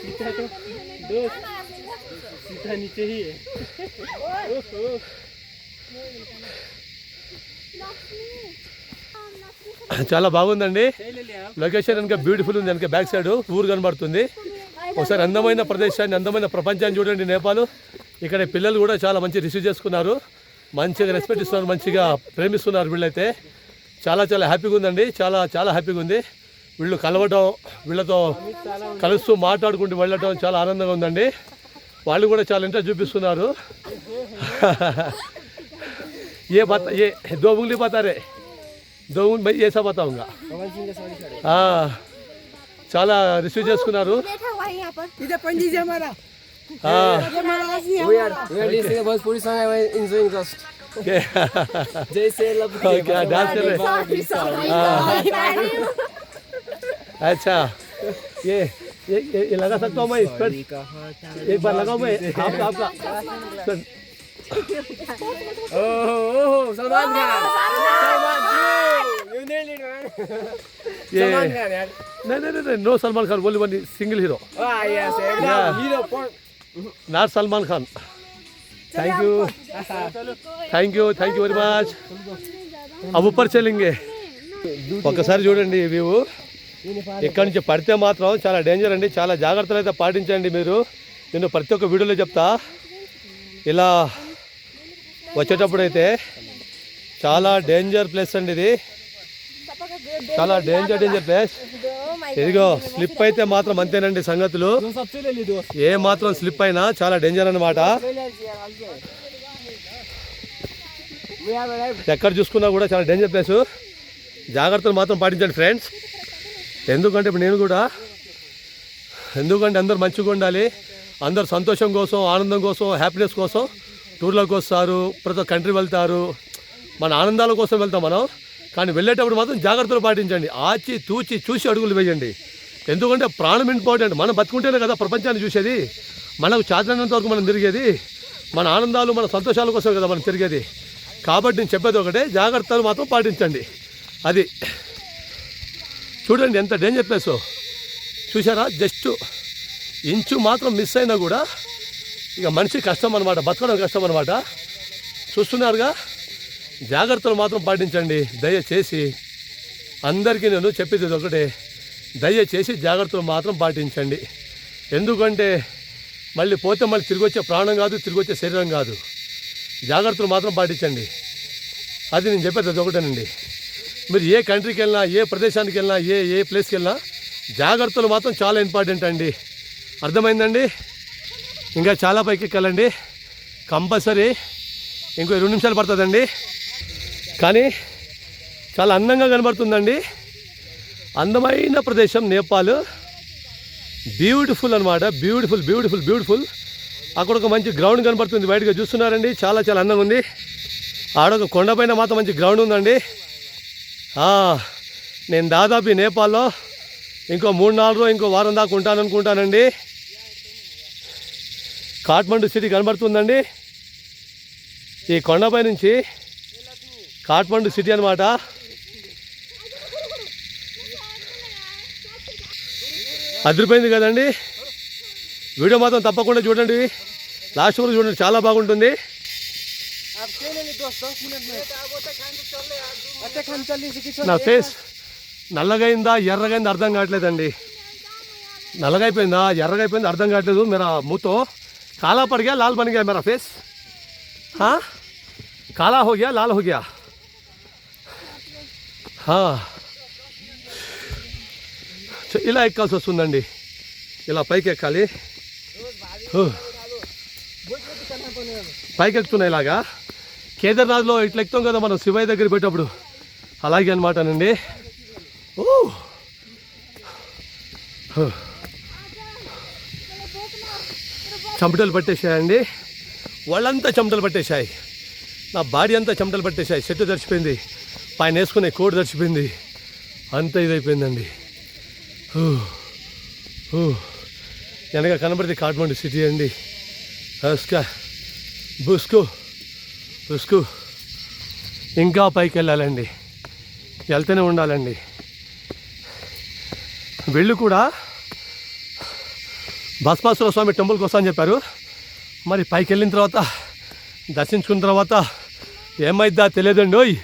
सीता तो दोस्त सीता नीचे ही है ओहो చాలా బాగుందండి ले लिया లొకేషన్ కనుక బ్యూటిఫుల్ ఉంది కనుక బ్యాక్ సైడ్ ఊరు కనబడుతుంది ఒకసారి అందమైన ప్రదేశాన్ని అందమైన ప్రపంచాన్ని చూడండి నేపాల్ ఇక్కడ పిల్లలు కూడా చాలా మంచి రిసీవ్ చేసుకున్నారు మంచిగా రెస్పెక్ట్ ఇస్తున్నారు మంచిగా ప్రేమిస్తున్నారు వీళ్ళైతే చాలా చాలా హ్యాపీగా ఉందండి చాలా చాలా హ్యాపీగా ఉంది వీళ్ళు కలవటం వీళ్ళతో కలుస్తూ మాట్లాడుకుంటూ వెళ్ళటం చాలా ఆనందంగా ఉందండి. వాళ్ళు కూడా చాలా ఇంట్రెస్ట్ చూపిస్తున్నారు. ఏ బత ఏ దో పోతారే బతారే దో ఉంగలి ఏ సబతా ఉంగా చాలా రిసీవ్ చేసుకున్నారు. ఓకే డాన్స్ अच्छा ये ये ये, ये लगा सकता हूँ मैं इस पर कहा था एक बार लगाऊं मैं आपका आपका सर, ओहो ओहो सलमान खान सलमान जी you nailed it man ये सलमान खान यार नहीं नहीं नहीं नो सलमान खान बोली one single hero ah yes Yeah. एकदम हीरो पर not Salman Khan thank you thank you thank you very much అవి ऊपर चलेंगे ఒక్కసారి చూడండి వ్యూ ఇక్కడ నుంచి పడితే మాత్రం చాలా డేంజర్ అండి. చాలా జాగ్రత్తలు అయితే పాటించండి మీరు. నేను ప్రతి ఒక్క వీడియోలో చెప్తా. ఇలా వచ్చేటప్పుడైతే చాలా డేంజర్ ప్లేస్ అండి ఇది. చాలా డేంజర్ డేంజర్ ప్లేస్ ఇదిగో స్లిప్ అయితే మాత్రం అంతేనండి సంగతులు. ఏ మాత్రం స్లిప్ అయినా చాలా డేంజర్ అనమాట ఎక్కడ చూసుకున్నా కూడా చాలా డేంజర్ ప్లేస్ జాగ్రత్తలు మాత్రం పాటించండి ఫ్రెండ్స్ ఎందుకంటే ఇప్పుడు నేను కూడా ఎందుకంటే అందరు మంచిగా ఉండాలి అందరు సంతోషం కోసం ఆనందం కోసం హ్యాపీనెస్ కోసం టూర్లకు వస్తారు ప్రతి ఒక్క కంట్రీ వెళ్తారు. మన ఆనందాల కోసం వెళ్తాం మనం కానీ వెళ్ళేటప్పుడు మాత్రం జాగ్రత్తలు పాటించండి. ఆచి తూచి చూసి అడుగులు వేయండి. ఎందుకంటే ప్రాణం ఇంపార్టెంట్. మనం బతుకుంటేనే కదా ప్రపంచాన్ని చూసేది. మనకు చాతనంత వరకు మనం తిరిగేది. మన ఆనందాలు మన సంతోషాల కోసం కదా మనం తిరిగేది. కాబట్టి నేను చెప్పేది ఒకటే జాగ్రత్తలు మాత్రం పాటించండి. అది. చూడండి ఎంత డేంజర్ ప్లేస్ చూసారా జస్ట్ ఇంచు మాత్రం మిస్ అయినా కూడా ఇక మనిషి కష్టం అనమాట బతకడం కష్టం అనమాట చూస్తున్నారుగా? జాగ్రత్తలు మాత్రం పాటించండి దయచేసి. అందరికీ నేను చెప్పేది ఒకటే దయచేసి జాగ్రత్తలు మాత్రం పాటించండి. ఎందుకంటే మళ్ళీ పోతే మళ్ళీ తిరిగి వచ్చే ప్రాణం కాదు తిరిగి వచ్చే శరీరం కాదు. జాగ్రత్తలు మాత్రం పాటించండి. అది నేను చెప్పేది ఒకటేనండి. మీరు ఏ కంట్రీకి వెళ్ళినా ఏ ప్రదేశానికి వెళ్ళినా ఏ ఏ ప్లేస్కి వెళ్ళినా జాగ్రత్తలు మాత్రం చాలా ఇంపార్టెంట్ అండి. అర్థమైందండి? ఇంకా చాలా పైకి ఎక్కాలండి. కంపల్సరీ ఇంకో రెండు నిమిషాలు పడుతుందండి. కానీ చాలా అందంగా కనబడుతుందండి. అందమైన ప్రదేశం నేపాల్. బ్యూటిఫుల్ అనమాట బ్యూటిఫుల్ బ్యూటిఫుల్ బ్యూటిఫుల్ అక్కడ ఒక మంచి గ్రౌండ్ కనబడుతుంది. బయటగా చూస్తున్నారండి. చాలా చాలా అందంగా ఉంది. ఆడొక కొండపైన మాత్రం మంచి గ్రౌండ్ ఉందండి. నేను దాదాపు ఈ నేపాల్లో ఇంకో మూడు నాలుగు రోజు ఇంకో వారం దాకా ఉంటాను అనుకుంటానండి. కాఠ్మండు సిటీ కనబడుతుందండి. ఈ కొండపై నుంచి కాఠ్మండు సిటీ అనమాట అదిరిపోయింది కదండి. వీడియో మాత్రం తప్పకుండా చూడండి. లాస్ట్ వరకు చూడండి చాలా బాగుంటుంది. ఫేస్ నల్లగైందా ఎర్రగైందా అర్థం కావట్లేదండి నల్లగైపోయిందా ఎర్రగైపోయింది అర్థం కావట్లేదు మీరు మూతో కాలా పడిగా లాల్ బనిగా మేరా ఫేస్ काला हो गया लाल हो गया ఇలా ఎక్కాల్సి వస్తుందండి ఇలా పైకి ఎక్కాలి పైకి ఎక్కుతున్నా ఇలాగా కేదార్నాథ్లో ఇట్లా ఎక్కుతాం కదా మనం శివయ్య దగ్గర పెట్టేటప్పుడు. అలాగే అనమాటనండి ఓ చెమటలు పట్టేశాయండి. వాళ్ళంతా చెమటలు పట్టేశాయి. నా బాడీ అంతా చెమటలు పట్టేశాయి. చెట్టు దర్చిపోయింది పైన వేసుకునే కోడి దర్చిపోయింది అంత ఇదైపోయిందండి. వెనక కనబడితే కాఠ్మండు సిటీ అండి. హస్కా. బుస్కో. రుసుకు ఇంకా పైకి వెళ్ళాలండి. వెళ్తూనే ఉండాలండి. వెళ్ళు కూడా భస్మాసుర స్వామి టెంపుల్ కోసం అని చెప్పారు. మరి పైకి వెళ్ళిన తర్వాత దర్శించుకున్న తర్వాత ఏమైద్దా తెలియదండి ఓయ్